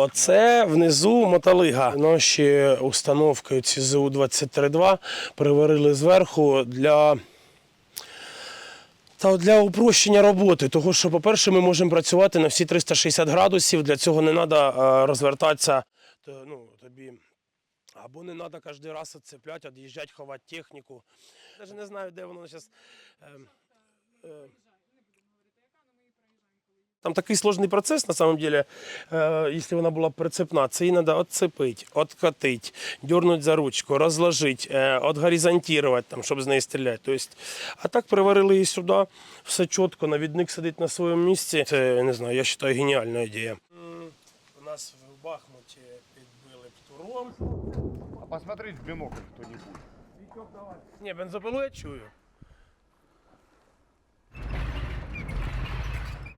Оце внизу мотолига. Наші установки ці ЗУ-23-2 приварили зверху для. Та для упрощення роботи, того що, по-перше, ми можемо працювати на всі 360 градусів. Для цього не треба розвертатися. То, ну, тобі або не треба кожен раз відцепляти, від'їжджати, ховати техніку. Навіть не знаю, де воно зараз. Там такий сложний процес, на самом деле, э, если вона була прицепна, це її треба відцепити, відкатити, дернути за ручку, розложити, э, отгоризонтувати, там, щоб з неї стріляти. Тобто, а так приварили її сюди, все чітко, навідник сидить на своєму місці. Це, я не знаю, я вважаю, геніальна ідея. У нас в Бахмуті підбили птуром. А посмотреть в бинокль кто-нибудь. Ні, бензопилу я чую.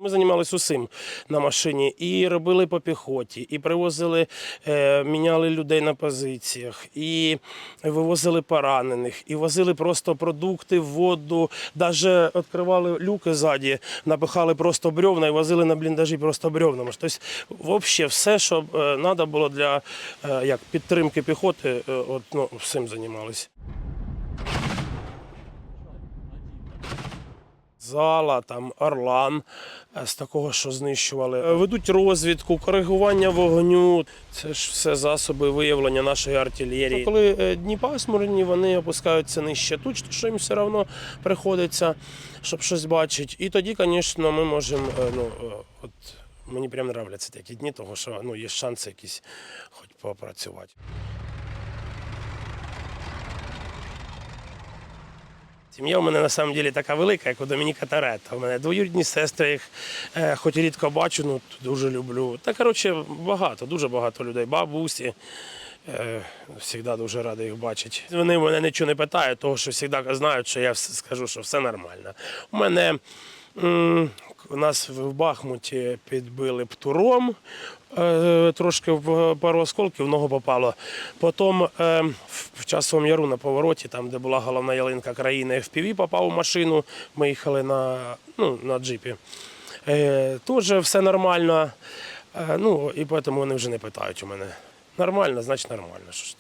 Ми займалися усім на машині і робили по піхоті, і привозили, е, міняли людей на позиціях, і вивозили поранених, і возили просто продукти, воду, навіть відкривали люки ззаді, напихали просто бревна і возили на бліндажі просто бревнами. Тобто, взагалі, все, що треба було для е, як, підтримки піхоти, е, от, ну, всім займалися. Зала, там Орлан е, з такого, що знищували. Е, Ведуть розвідку, коригування вогню. Це ж все засоби виявлення нашої артилерії. Коли е, дні пасмурні, вони опускаються нижче туч, що їм все одно приходиться, щоб щось бачити. І тоді, звісно, ми можемо. Ну, от мені прям нравляться такі дні, тому що ну, є шанси якісь хоч попрацювати. Сім'я у мене на самом деле така велика, як у Домініка Тарета. У мене двоюрідні сестри, їх е, хоч і рідко бачу, ну дуже люблю. Та коротше, багато, дуже багато людей. Бабусі. Е, завжди дуже радий їх бачити. Вони мене нічого не питають, тому що завжди знають, що я скажу, що все нормально. У мене нас в Бахмуті підбили птуром. Е, Трошки пару осколків в ногу попало. Потім е, в- часовому яру на повороті, там, де була головна ялинка країни, FPV попав у машину. Ми їхали на, ну, на джипі. Е, Теж все нормально. Ну, і тому вони вже не питають у мене. Нормально, значить нормально. Що ж.